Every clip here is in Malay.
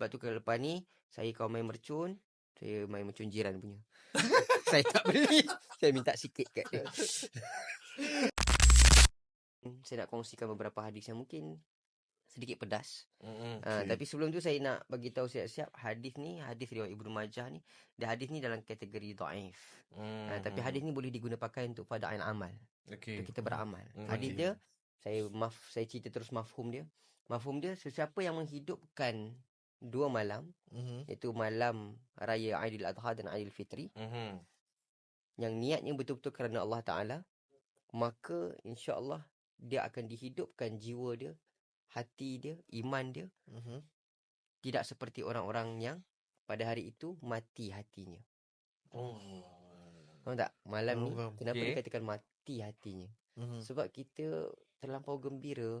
Sebab tu kalau lepas ni saya kalau main mercun, saya main mercun jiran punya. saya tak beli. Saya minta sikit kat dia. Hmm, saya nak kongsikan beberapa hadis yang mungkin sedikit pedas. Mm-mm. Uh, Okay. tapi sebelum tu saya nak bagi tahu siap-siap hadis ni, hadis riwayat Ibnu Majah ni, dia hadis ni dalam kategori dhaif. Mm, Uh, tapi hadis ni boleh digunakan pakai untuk pada amal. Okay. Untuk kita beramal. Hmm, Hadis dia saya maf saya cerita terus mafhum dia. Mafhum dia sesiapa yang menghidupkan dua malam Mhm. iaitu malam raya Aidil Adha dan Aidil Fitri Mhm. yang niatnya betul-betul kerana Allah Taala maka insya-Allah dia akan dihidupkan jiwa dia, hati dia, iman dia Mhm. tidak seperti orang-orang yang pada hari itu mati hatinya. Oh. Faham tak? Malam Faham, ni faham. kenapa dikatakan mati hatinya? Mhm. Sebab kita terlampau gembira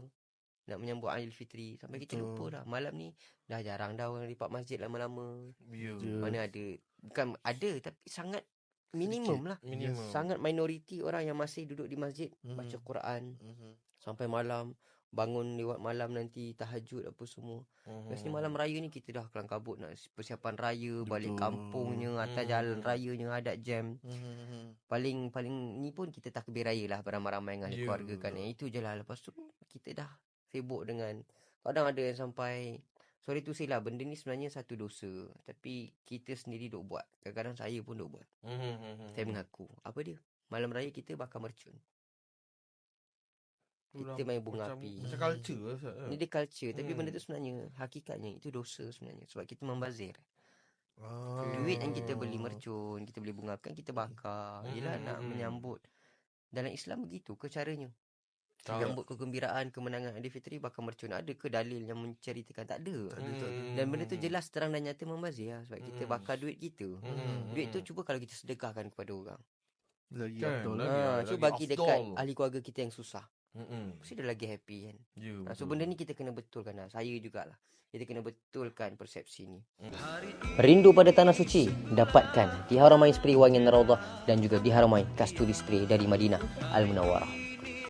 nak menyambut Aidil Fitri sampai kita Betul. lupa dah malam ni dah jarang dah orang lipat masjid lama-lama. Ya. Ya. Mana ada bukan ada tapi sangat minimum lah. Minimum. Sangat minoriti orang yang masih duduk di masjid baca Mhm. Quran Mhm. sampai malam bangun lewat malam nanti tahajud apa semua. Mhm. Biasanya malam raya ni kita dah kelang kabut nak persiapan raya, balik Betul. kampungnya, atas Hmm. jalan rayanya ada jam. Mhm. Paling paling ni pun kita takbir raya lah beramai-ramai dengan Ya. keluarga kan. Yang itu je lah. Lepas tu kita dah sibuk dengan kadang ada yang sampai sorry tu lah benda ni sebenarnya satu dosa. Tapi kita sendiri duk buat. Kadang-kadang saya pun duk buat. Mhm, mhm, Saya mhm. mengaku. Apa dia? Malam raya kita bakar mercun. Kita main bunga macam, api. Macam culture lah. Ustaz, Ni dia culture. Tapi benda Hmm. tu sebenarnya hakikatnya itu dosa sebenarnya. Sebab kita membazir. Ah. Duit yang kita beli mercun, kita beli bunga kan kita bakar. Yelah Hmm, nak hmm. menyambut. Dalam Islam begitu ke caranya? Tak. Menyambut kegembiraan, kemenangan Aidilfitri bakar mercun. Ada ke dalil yang menceritakan? Tak ada. Ada. Dan benda tu jelas terang dan nyata membazir lah. Sebab kita Hmm. bakar duit kita. Mhm, Duit tu cuba kalau kita sedekahkan kepada orang. Lagi Kan, betul lagi-. Ha, lagi cuba bagi dekat ahli keluarga kita yang susah. Mhm. Mesti dia lagi happy kan. Ya, Ha, so benda ni kita kena betulkan lah. Saya jugalah. Kita kena betulkan persepsi ni. Hmm. Rindu pada tanah suci? Dapatkan di Haramain Spray Wangi Narawdah dan juga di Haramain Kasturi Spray dari Madinah Al-Munawwarah.